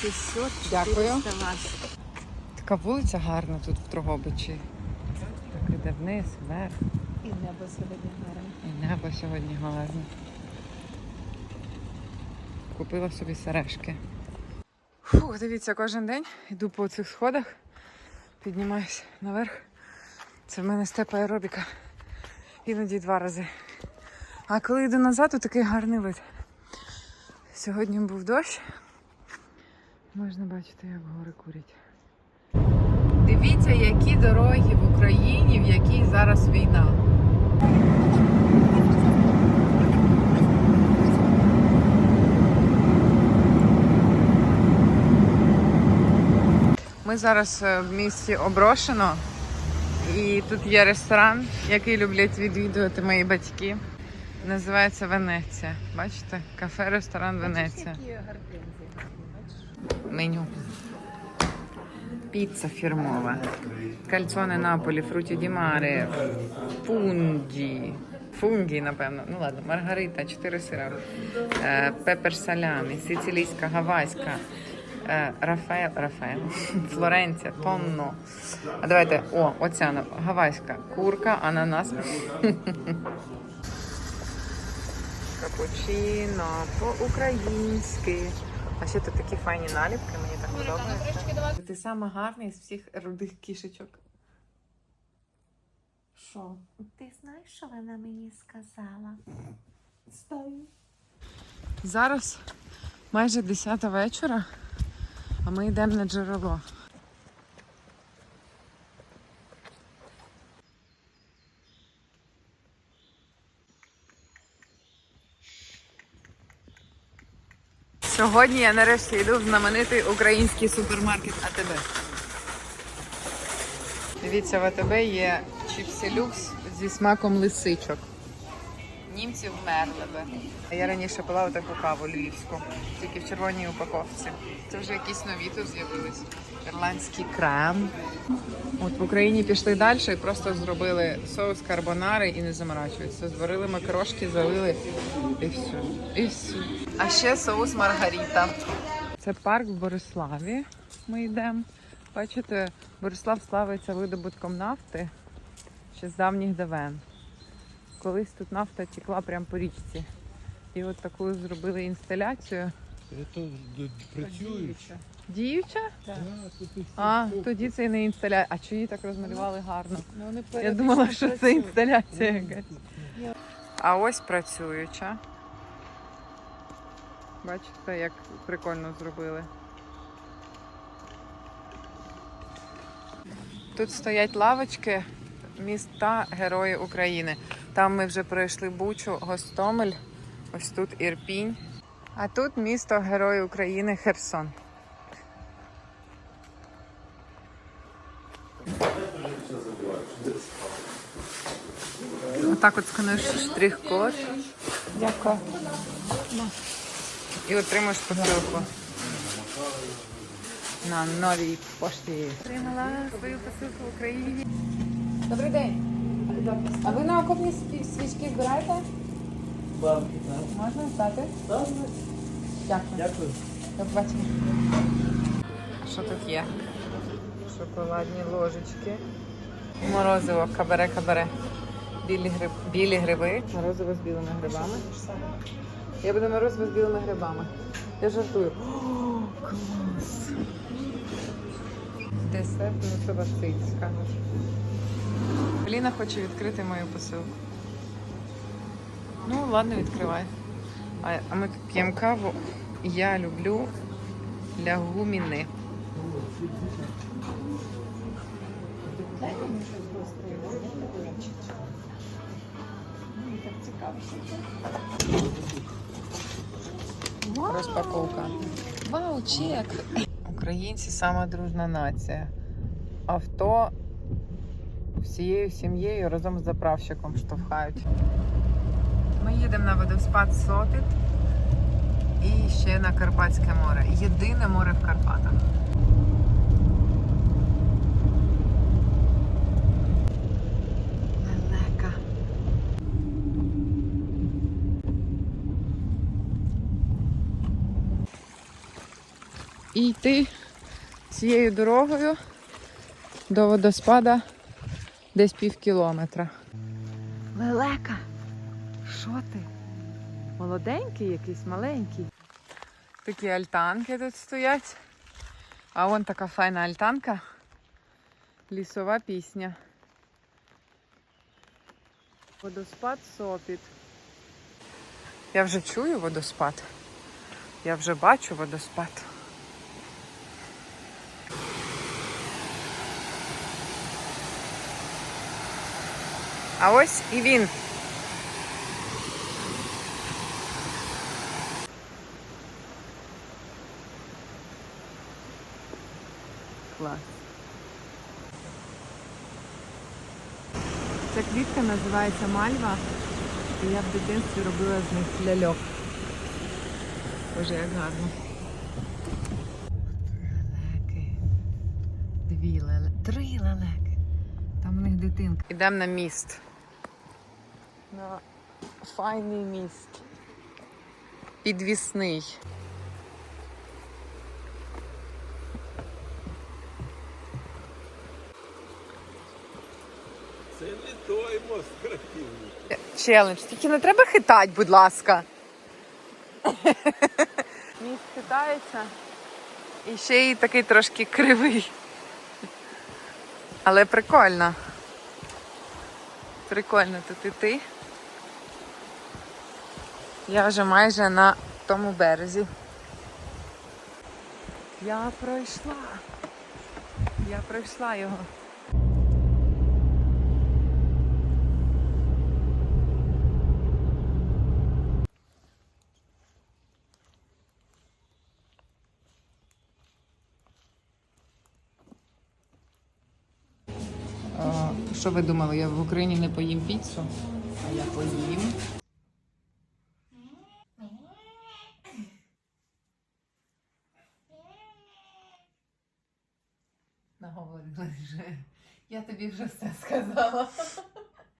600, Дякую. 400 вас. Така вулиця гарна тут в Трогобичі. Так іде вниз, вверх. І небо сьогодні гарне. І небо сьогодні гарне. Купила собі сережки. Фух, дивіться, кожен день йду по цих сходах, піднімаюсь наверх. Це в мене степ аеробіка. Іноді два рази. А коли йду назад, то такий гарний вид. Сьогодні був дощ. Можна бачити, як гори курять. Дивіться, які дороги в Україні, в якій зараз війна. Ми зараз е, в місті Оброшено, і тут є ресторан, який люблять відвідувати мої батьки. Називається Венеція. Бачите? Кафе, ресторан Венеція. Меню. Піца фірмова. Кальцоне Наполі, фруті ді маре, фунгі. Фунгі, напевно. Ну ладно, маргарита, чотири сира. Е, пепер салямі, сицилійська, гавайська. Е, Рафаел, Рафаел, Флоренція, тонно. А давайте, о, оця гавайська курка, ананас. Капучино по-українськи. А ще тут такі файні наліпки, мені так подобається. Ти саме гарний з всіх рудих кішечок. Що? Ти знаєш, що вона мені сказала? Зараз майже 10 вечора, а ми йдемо на джерело. Сьогодні я нарешті йду в знаменитий український супермаркет АТБ. Дивіться, в АТБ є чіпси люкс зі смаком лисичок. Німці вмерли би. Я раніше пила таку каву львівську, тільки в червоній упаковці. Це вже якісь нові тут з'явились. Ірландський крем. От в Україні пішли далі і просто зробили соус карбонари і не заморачуються. Зварили макарошки, залили і все. І все. А ще соус маргарита. Це парк в Бориславі. Ми йдемо. Бачите, Борислав славиться видобутком нафти ще з давніх давен. Колись тут нафта текла прямо по річці. І от таку зробили інсталяцію. Это д- працюють. Діюча? Да, А, тоді це не інсталяція. А чиї так розмалювали гарно? Ну, вони Я думала, що це працюють. інсталяція якась. А ось працююча. Бачите, як прикольно зробили. Тут стоять лавочки міста Герої України. Там ми вже пройшли Бучу, Гостомель, ось тут Ірпінь. А тут місто Герої України Херсон. Отак от скануєш штрих-код. Дякую. І отримаєш посилку. На новій пошті. Отримала свою посилку в Україні. Добрий день. А ви на окопні свічки збираєте? Можна стати? Дякую. Дякую. До побачення. Що тут є? Шоколадні ложечки. Морозиво, кабаре-кабаре. Білі, гриб... Білі гриби. Морозиво з білими грибами. Я буду морозиво з білими грибами. Я жартую. О, клас! Десерт нутова цицька. Ліна хоче відкрити мою посилку. Ну, ладно, відкривай. А, а ми тут п'ємо каву. Я люблю лягуміни. Розпаковка. Вау, чек! Українці сама дружна нація. Авто всією сім'єю разом з заправщиком штовхають. Ми їдемо на водоспад Сопіт і ще на Карпатське море. Єдине море в Карпатах. Лелека. і йти цією дорогою до водоспада десь пів кілометра. Лелека, що ти? Молоденький якийсь, маленький. Такі альтанки тут стоять. А вон така файна альтанка. Лісова пісня. Водоспад Сопіт. Я вже чую водоспад. Я вже бачу водоспад. А ось і він. Клас. Ця квітка називається мальва. І я в дитинстві робила з них ляльок. Боже, як гарно. Лелеки. Дві леле. Три лелеки. Там у них дитинка. Ідемо на міст. На файний міст. Підвісний. Це не той мост красивий. Челендж. Тільки не треба хитати, будь ласка. Міст хитається. І ще й такий трошки кривий. Але прикольно. Прикольно тут іти. Я вже майже на тому березі. Я пройшла. Я пройшла його. Що ви думали, я в Україні не поїм піцу? А я поїм. Наговорила вже. Я тобі вже все сказала.